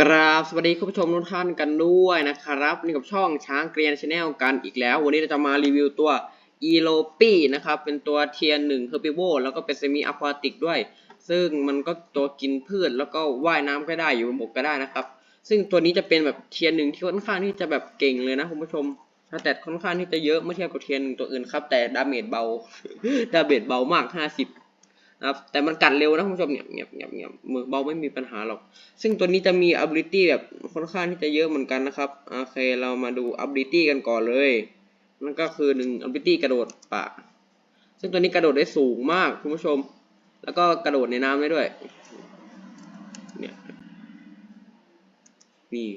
กราบสวัสดีคุณผู้ชมทุกท่านกันด้วยนะครับนี่กับช่องช้างเกรียนชาแนลกันอีกแล้ว วันนี้เราจะมารีวิวตัว e l o p i นะครับเป็นตัวเทียนหนึ่งเฮอร์บิโวแล้วก็เป็นเซมิอะควาติกด้วย ซึ่งมันก็ตัวกินพืชแล้วก็ว่ายน้ำก็ได้อยู่บนบกก็ได้นะครับ ซึ่งตัวนี้จะเป็นแบบเทียนหนึ่งที่ค่อนข้างที่จะแบบเก่งเลยนะคุณผู้ชมแต่ค่อนข้างที่จะเยอะเมื่อเทียบกับเทียนหนึ่งตัวอื่นครับแต่ดาเมจเบาดาเมจเบามาก 50 นะครับแต่มันกัดเร็วนะคุณผู้ชมเนี่ยเงียบเงียบเงียบมือเบาไม่มีปัญหาหรอก ซึ่งตัวนี้จะมี ability แบบค่อนข้างที่จะเยอะเหมือนกันนะครับโอเคเรามาดู ability กันก่อนเลยนั่นก็คือหนึ่ง ability กระโดดป่าซึ่งตัวนี้กระโดดได้สูงมากคุณผู้ชม แล้วก็กระโดดในน้ำได้ด้วยเนี่ยนี่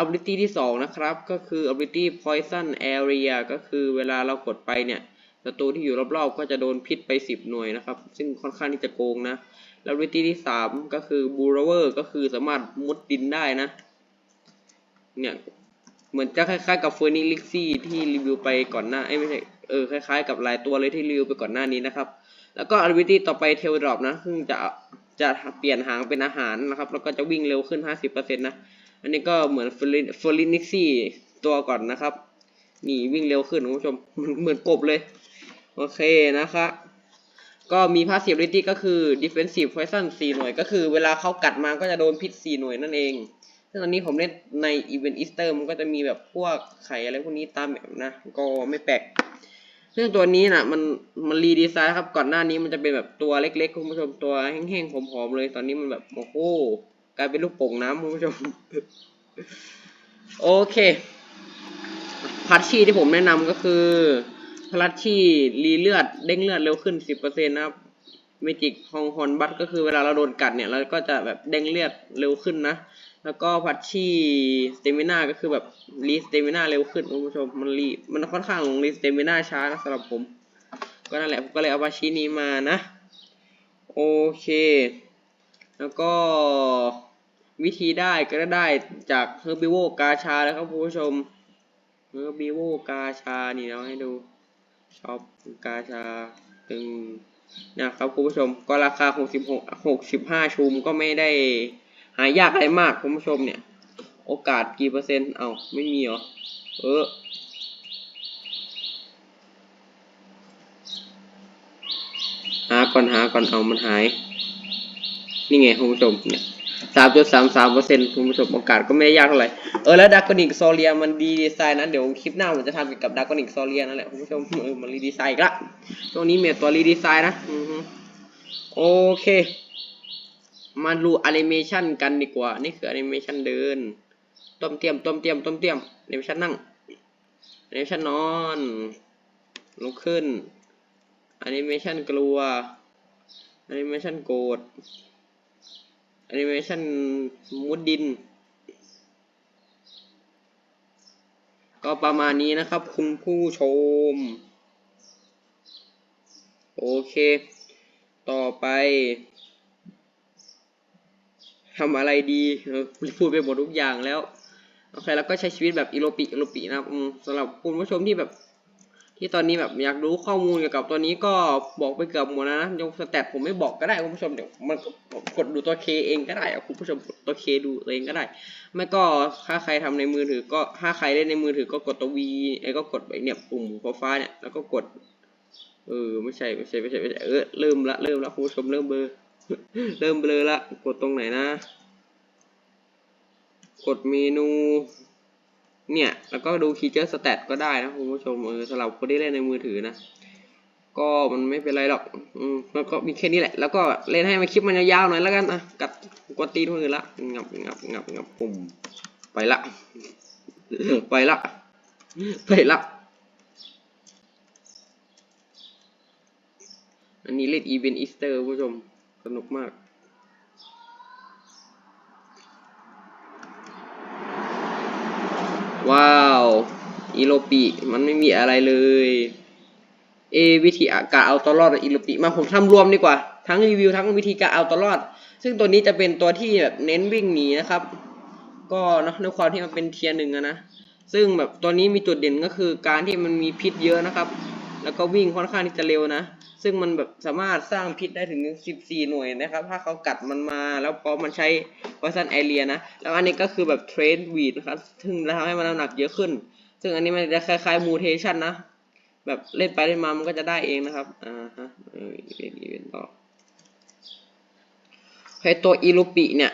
ability ที่สองนะครับ ก็คือ ability poison area ก็คือเวลาเรากดไปเนี่ย ศัตรูที่อยู่รอบๆ ก็จะโดนพิษไป 10 หน่วยนะครับ ซึ่งค่อนข้างที่จะโกงนะ แล้ววิธีที่สามก็คือบูรเวอร์ก็คือสามารถมุดดินได้นะ เนี่ยเหมือนจะคล้ายๆกับเฟอร์นิลิกซี่ที่รีวิวไปก่อนหน้าเอ้ไม่ใช่เออคล้ายๆกับหลายตัวเลยที่รีวิวไปก่อนหน้านี้นะครับ แล้วก็อ b i l i t y ต่อไปเทลดรอปนะซึ่งจะจะเปลี่ยนหางเป็นอาหารนะครับ แล้วก็จะวิ่งเร็วขึ้น 50%นะอันนี้ก็เหมือนเฟอร์นิลิกซี่ตัวก่อนนะครับ นี่วิ่งเร็วขึ้นคุณผู้ชมเหมือนกบเลย โอเคนะคะก็มี passive ability ก็คือ defensive poison 4 หน่วย ก็คือเวลาเขากัดมาก็จะโดนพิษ 4 หน่วยนั่นเอง ซึ่งตอนนี้ผมเล่นใน event easter มันก็จะมีแบบพวกไข่อะไรพวกนี้ตามแบบนะ ก็ไม่แปลก ซึ่งตัวนี้นะมันมันรีดีไซน์ครับ ก่อนหน้านี้มันจะเป็นแบบตัวเล็กๆ คุณผู้ชมตัวแห้งๆผอมๆเลย ตอนนี้มันแบบโอ้โหกลายเป็นลูกโป่งน้ำคุณผู้ชม โอเค พัชชีที่ผมแนะนำก็คือ พลัดที่รีเลือดเด้งเลือดเร็วขึ้น10%นต์นะครับเมจิกฮองฮอนบัตก็คือเวลาเราโดนกัดเนี่ยเราก็จะแบบเด้งเลือดเร็วขึ้นนะ แล้วก็พัดชี่สเตมิน่าก็คือแบบรีสเตมิน่าเร็วขึ้นคุณผู้ชมมันรีมันค่อนข้างลงรีสเตมิน่าช้านะสำหรับผม ก็นั่นแหละผมก็เลยเอาพัดชี่นี้มานะ โอเค แล้วก็วิธีได้ก็ได้จากเฮอร์บิโวกาชาแล้วครับคุณผู้ชมเฮอร์บิโวกาชานี่เราให้ดู ช็อปกาชาตึงนะครับคุณผู้ชมก็ราคา 66 65ชูมก็ไม่ได้หายากอะไรมากคุณผู้ชมเนี่ย โอกาสกี่เปอร์เซ็นต์เอาไม่มีเหรอ เออหาก่อนหาก่อนเอามันหาย นี่ไงคุณผู้ชมเนี่ย สามจุดสามสามเปอร์เซ็นต์คุณผู้ชมโอกาสก็ไม่ได้ยากเท่าไหร่ เออแล้วดากอนิกโซเลียมันดีดีไซน์นั้นเดี๋ยวคลิปหน้าผมจะทำเกี่ยวกับดากอนิกโซเลียนั่นแหละคุณผู้ชมเออมันรีดีไซน์อีกละตัวนี้เมียตัวรีดีไซน์นะอือฮึโอเค มาดูแอนิเมชันกันดีกว่า นี่คือแอนิเมชันเดิน ต้มเตียมต้มเตียมต้มเตียมแอนิเมชันนั่งแอนิเมชันนอนลุกขึ้นแอนิเมชันกลัวแอนิเมชันโกรธ แอนิเมชันมุดดิน ก็ประมาณนี้นะครับ คุณผู้ชม โอเค ต่อไปทำอะไรดีพูดไปหมดทุกอย่างแล้ว โอเค แล้วก็ใช้ชีวิตแบบอิโรปิอิโรปินะครับสำหรับคุณผู้ชมที่แบบ ที่ตอนนี้แบบอยากรู้ข้อมูลเกี่ยวกับตัวนี้ก็บอกไปเกือบหมดแล้วนะยกสแตทผมไม่บอกก็ได้คุณผู้ชมเดี๋ยวมันกดดูตัวเคเองก็ได้คุณผู้ชมกดตัวเคดูเองก็ได้ ไม่ก็ถ้าใครทำในมือถือก็ถ้าใครเล่นในมือถือก็กดตัววีไอ้ก็กดไปเนี่ยปุ่มฟ้าเนี่ยแล้วก็กดเออไม่ใช่ไม่ใช่ไม่ใช่ไม่ใช่เออเริ่มละเริ่มละคุณผู้ชมเริ่มเบลอเริ่มเบลอละกดตรงไหนนะ กดเมนู เนี่ย แล้วก็ดูคีเจอร์สแตทก็ได้นะคุณผู้ชมเออสำหรับคนที่เล่นในมือถือนะ ก็มันไม่เป็นไรหรอก อืมแล้วก็มีแค่นี้แหละ แล้วก็เล่นให้มันคลิปมันยาวๆหน่อยแล้วกันอะกัดกดตีนมือละงับงับงับงับปุ่มไปละ ไปละ ไปละ อันนี้เล่นอีเวนต์อีสเตอร์คุณผู้ชม สนุกมาก ว้าวอีโรปิมันไม่มีอะไรเลย เอวิธีการเอาตัวรอดอีโรปิมาผมทำรวมดีกว่า ทั้งรีวิวทั้งวิธีการเอาตัวรอด ซึ่งตัวนี้จะเป็นตัวที่แบบเน้นวิ่งหนีนะครับ ก็นะด้วยความที่มันเป็นเทียร์หนึ่งนะซึ่งแบบตัวนี้มีจุดเด่นก็คือการที่มันมีพิษเยอะนะครับ แล้วก็วิ่งค่อนข้างที่จะเร็วนะ ซึ่งมันแบบสามารถสร้างพิษได้ถึง 14 หน่วยนะครับ ถ้าเขากัดมันมา แล้วพอมันใช้ poison area นะ แล้วอันนี้ก็คือแบบ train weed นะครับซึ่งจะทำให้มันน้ำหนักเยอะขึ้น ซึ่งอันนี้มันจะคล้ายๆ mutation นะ แบบเล่นไปเล่นมา มันก็จะได้เองนะครับ อ่าฮะเอออีเวนต์อีเวนต์ต่อไอตัวอีลูปิเนี่ย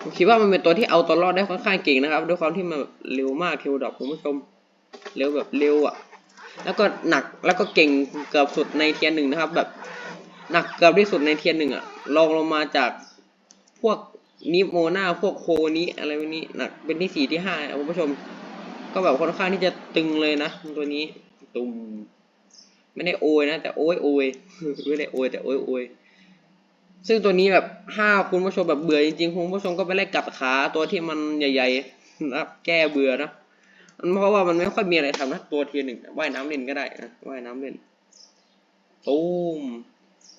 ผมคิดว่ามันเป็นตัวที่เอาตัวรอดได้ค่อนข้างเก่งนะครับ ด้วยความที่มันเร็วมากเทวดอกคุณผู้ชม เร็วแบบเร็วอะ แล้วก็หนักแล้วก็เก่งเกือบสุดในเทียร์หนึ่งนะครับ แบบหนักเกือบที่สุดในเทียร์หนึ่งอะลองลงมาจากพวกนิโมนาพวกโคนี้อะไรพวกนี้หนักเป็นที่สี่ที่ห้าคุณผู้ชม ก็แบบค่อนข้างที่จะตึงเลยนะตัวนี้ตุมไม่ได้โอยนะ แต่โอยโอยไม่ได้โอยแต่โอยโอยซึ่งตัวนี้แบบห้าคุณผู้ชมแบบเบื่อจริงๆคุณผู้ชมก็ไปไล่กัดขาตัวที่มันใหญ่ๆนะแก้เบื่อนะ เพราะว่ามันไม่ค่อยมีอะไรทำนะ ตัวเทียหนึ่งว่ายน้ำเล่นก็ได้นะว่ายน้ำเล่นตูม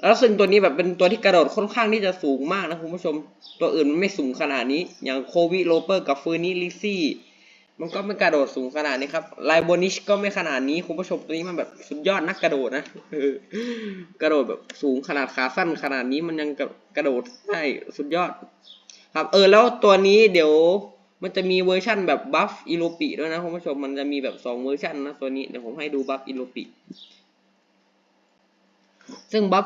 แล้วซึ่งตัวนี้แบบเป็นตัวที่กระโดดค่อนข้างที่จะสูงมากนะคุณผู้ชม ตัวอื่นมันไม่สูงขนาดนี้ อย่างโควิโรเปอร์กับฟอร์นี่ลิซี่ มันก็ไม่กระโดดสูงขนาดนี้ครับไลโบนิชก็ไม่ขนาดนี้คุณผู้ชมตัวนี้มันแบบสุดยอดนักกระโดดนะกระโดดแบบสูงขนาดขาสั้นขนาดนี้มันยังกระกระโดดได้สุดยอด ครับ เออแล้วตัวนี้เดี๋ยว มันจะมีเวอร์ชั่นแบบบัฟอิโลปิด้วยนะคุณผู้ชมมันจะมีแบบสองเวอร์ชันนะตัวนี้เดี๋ยวผมให้ดูบัฟอิโลปิซึ่งบัฟ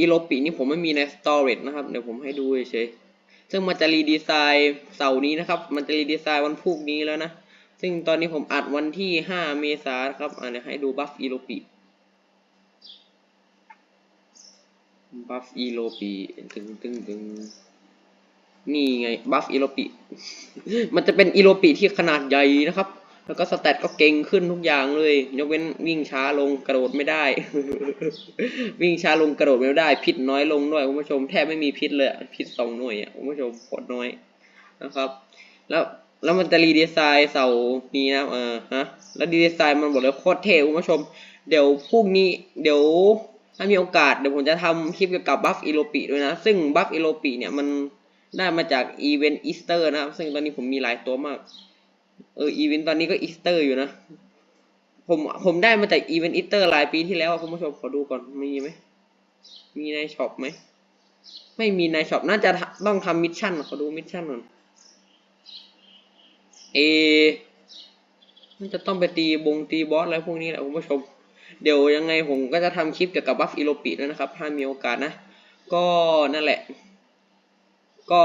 อิโลปินี่ผมไม่มีในสตอเรจนะครับเดี๋ยวผมให้ดูเฉยๆซึ่งมันจะรีดีไซน์เสาร์นี้นะครับ มันจะรีดีไซน์วันพรุ่งนี้แล้วนะ ซึ่งตอนนี้ผมอัดวันที่ห้าเมษายนครับอ่าเดี๋ยวให้ดูบัฟอิโลปิบัฟอิโลปิตึงตึงตึง นี่ไงบัฟอิโลปิมันจะเป็นอิโลปิที่ขนาดใหญ่นะครับ แล้วก็สแตตก็เก่งขึ้นทุกอย่างเลย ยกเว้นวิ่งช้าลงกระโดดไม่ได้ วิ่งช้าลงกระโดดไม่ได้ พิษน้อยลงด้วยคุณผู้ชมแทบไม่มีพิษเลยพิษสองหน่วยอะคุณผู้ชมโคตรน้อยนะครับ แล้วแล้วมันจะรีดีไซน์เสานี้นะเออฮะแล้วดีไซน์มันบอกเลยโคตรเท่คุณผู้ชม เดี๋ยวพรุ่งนี้เดี๋ยวถ้ามีโอกาสเดี๋ยวผมจะทำคลิปเกี่ยวกับบัฟอิโลปิด้วยนะ ซึ่งบัฟอิโลปิเนี่ยมัน ได้มาจากอีเวนต์อีสเตอร์นะครับ ซึ่งตอนนี้ผมมีหลายตัวมาก เอออีเวนต์ตอนนี้ก็อีสเตอร์อยู่นะ ผมผมได้มาจากอีเวนต์อีสเตอร์หลายปีที่แล้วคุณผู้ชมขอดูก่อนมีไหมมีในช็อปไหมไม่มีในช็อปน่าจะต้องทำมิชชั่นขอดูมิชชั่นก่อนเอน่าจะต้องไปตีบงตีบอสอะไรพวกนี้แหละคุณผู้ชม เดี๋ยวยังไงผมก็จะทำคลิปเกี่ยวกับบัฟอิโลปิด้วยนะครับ ถ้ามีโอกาสนะ ก็นั่นแหละ ก็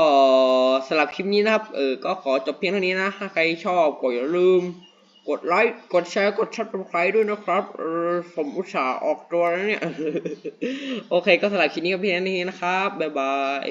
สำหรับคลิปนี้นะครับ เออ ก็ขอจบเพียงเท่านี้นะ ถ้าใครชอบก็อย่าลืม กดไลค์ กดแชร์ กดชับสไครด้วยนะครับออผมอุตส่าห์ออกตัวแล้วเนี่ย โอเค ก็สำหรับคลิปนี้ก็เพียงเท่านี้นะครับ บ๊ายบาย